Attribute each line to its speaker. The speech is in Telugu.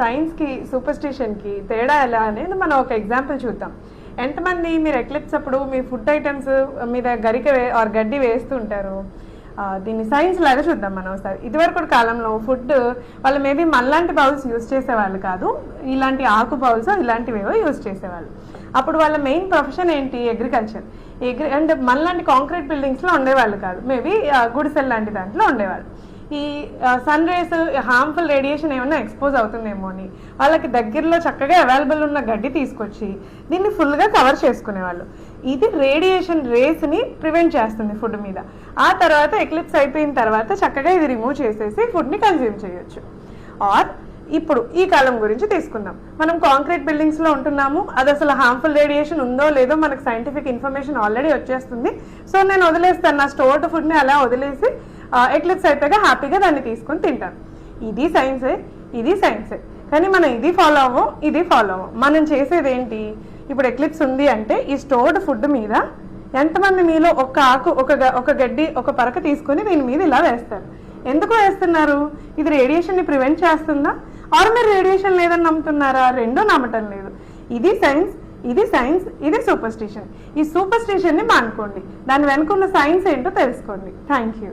Speaker 1: సైన్స్కి సూపర్స్టిషన్కి తేడా ఎలా అనేది మనం ఒక ఎగ్జాంపుల్ చూద్దాం. ఎంతమంది మీరు ఎక్లిప్స్ అప్పుడు మీ ఫుడ్ ఐటమ్స్ మీద గరిక వే ఆర్ గడ్డి వేస్తుంటారు? దీన్ని సైన్స్ లాగా చూద్దాం మనం ఒకసారి. ఇదివరకు కాలంలో ఫుడ్ వాళ్ళు మేబీ మళ్ళాంటి బౌల్స్ యూజ్ చేసేవాళ్ళు కాదు. ఇలాంటి ఆకు బౌల్స్ ఇలాంటివేవో యూజ్ చేసేవాళ్ళు. అప్పుడు వాళ్ళ మెయిన్ ప్రొఫెషన్ ఏంటి? అగ్రికల్చర్. అగ్రి అండ్ మళ్ళాంటి కాంక్రీట్ బిల్డింగ్స్లో ఉండేవాళ్ళు కాదు. మేబీ గుడిసెల్ లాంటి దాంట్లో ఉండేవాళ్ళు. ఈ సన్ రేస్ హార్మ్ఫుల్ రేడియేషన్ ఏమైనా ఎక్స్పోజ్ అవుతుందేమో అని. వాళ్ళకి దగ్గరలో చక్కగా అవైలబుల్ ఉన్న గడ్డి తీసుకొచ్చి దీన్ని ఫుల్గా కవర్ చేసుకునేవాళ్ళు. ఇది రేడియేషన్ రేస్ని ప్రివెంట్ చేస్తుంది ఫుడ్ మీద. ఆ తర్వాత ఎక్లిప్స్ అయిపోయిన తర్వాత చక్కగా ఇది రిమూవ్ చేసేసి ఫుడ్ని కన్జ్యూమ్ చేయొచ్చు. ఆర్ ఇప్పుడు ఈ కాలం గురించి తీసుకుందాం. మనం కాంక్రీట్ బిల్డింగ్స్లో ఉంటున్నాము. అది అసలు హార్మ్ఫుల్ రేడియేషన్ ఉందో లేదో మనకు సైంటిఫిక్ ఇన్ఫర్మేషన్ ఆల్రెడీ వచ్చేస్తుంది. సో నేను వదిలేస్తాను. నా స్టోర్డ్ ఫుడ్ని అలా వదిలేసి ఎక్లిప్స్ అయిపోయాక హ్యాపీగా దాన్ని తీసుకొని తింటాను ఇది సైన్సే ఇది సైన్సే కానీ మనం ఇది ఫాలో అవ్వం ఇది ఫాలో అవ్వం. మనం చేసేది ఏంటి? ఇప్పుడు ఎక్లిప్స్ ఉంది అంటే ఈ స్టోర్డ్ ఫుడ్ మీద ఎంతమంది మీలో ఒక ఆకు ఒక గ- ఒక గడ్డి ఒక పరక తీసుకొని దీని మీద ఇలా వేస్తారు. ఎందుకు వేస్తున్నారు? ఇది రేడియేషన్ని ప్రివెంట్ చేస్తుందా? ఆర్ మీరు రేడియేషన్ లేదని నమ్ముతున్నారా? రెండూ నమ్మటం లేదు. ఇది సైన్స్ ఇది సైన్స్ ఇది సూపర్ స్టిషన్ ఈ సూపర్ స్టిషన్ని మానుకోండి. దాని వెనుకున్న సైన్స్ ఏంటో తెలుసుకోండి. Thank you